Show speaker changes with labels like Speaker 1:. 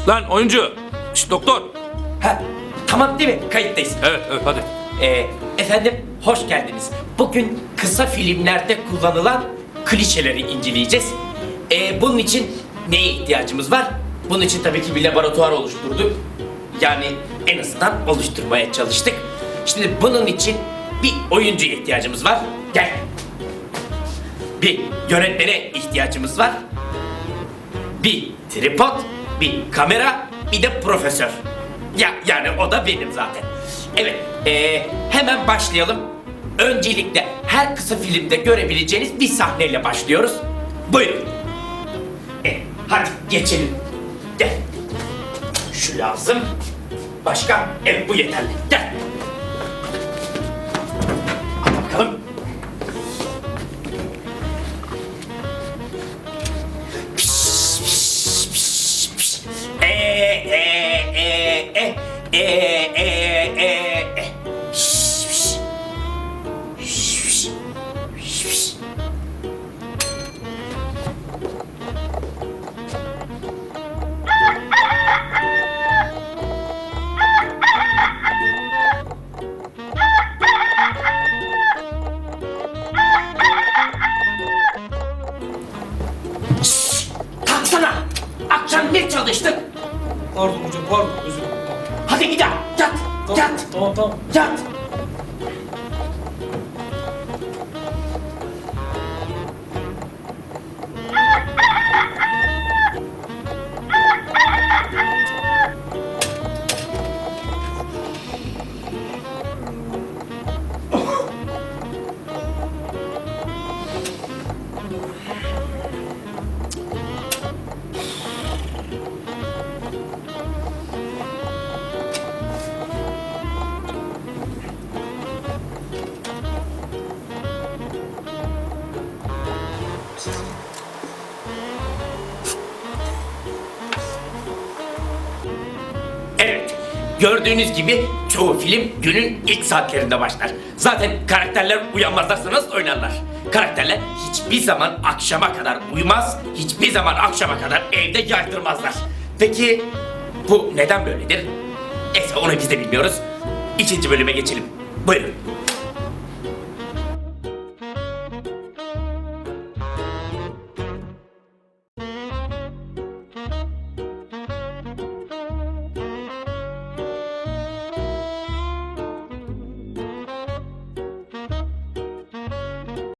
Speaker 1: Şşt lan oyuncu. Şşt doktor.
Speaker 2: Ha, tamam değil mi? Kayıttayız.
Speaker 1: Evet evet hadi.
Speaker 2: Ee, efendim hoş geldiniz. Bugün kısa filmlerde kullanılan klişeleri inceleyeceğiz. Ee, bunun için neye ihtiyacımız var? Bunun için tabii ki bir laboratuvar oluşturduk. Yani en azından oluşturmaya çalıştık. Şimdi bunun için bir oyuncuya ihtiyacımız var. Gel. Bir yönetmene ihtiyacımız var. Bir tripod, bir kamera, bir de profesör. Ya yani o da benim zaten. Evet, eee, hemen başlayalım. Öncelikle her kısa filmde görebileceğiniz bir sahneyle başlıyoruz. Buyurun. E, hadi geçelim. Gel. Şu lazım. Başka? Evet bu yeterli. Gel. E e e e e. Şş, şş. Şş. Akşam ne çalıştık?
Speaker 3: Pardon hocam pardon özür dilerim.
Speaker 2: Hadi bir daha. Yat.
Speaker 3: Tamam,
Speaker 2: Yat.
Speaker 3: Tamam tamam.
Speaker 2: Yat. Evet. Gördüğünüz gibi çoğu film günün ilk saatlerinde başlar. Zaten karakterler uyanmazlarsa nasıl oynarlar? Karakterler hiçbir zaman akşama kadar uyumaz, hiçbir zaman akşama kadar evde yaydırmazlar. Peki bu neden böyledir? Neyse onu biz de bilmiyoruz. İkinci bölüme geçelim. Buyurun.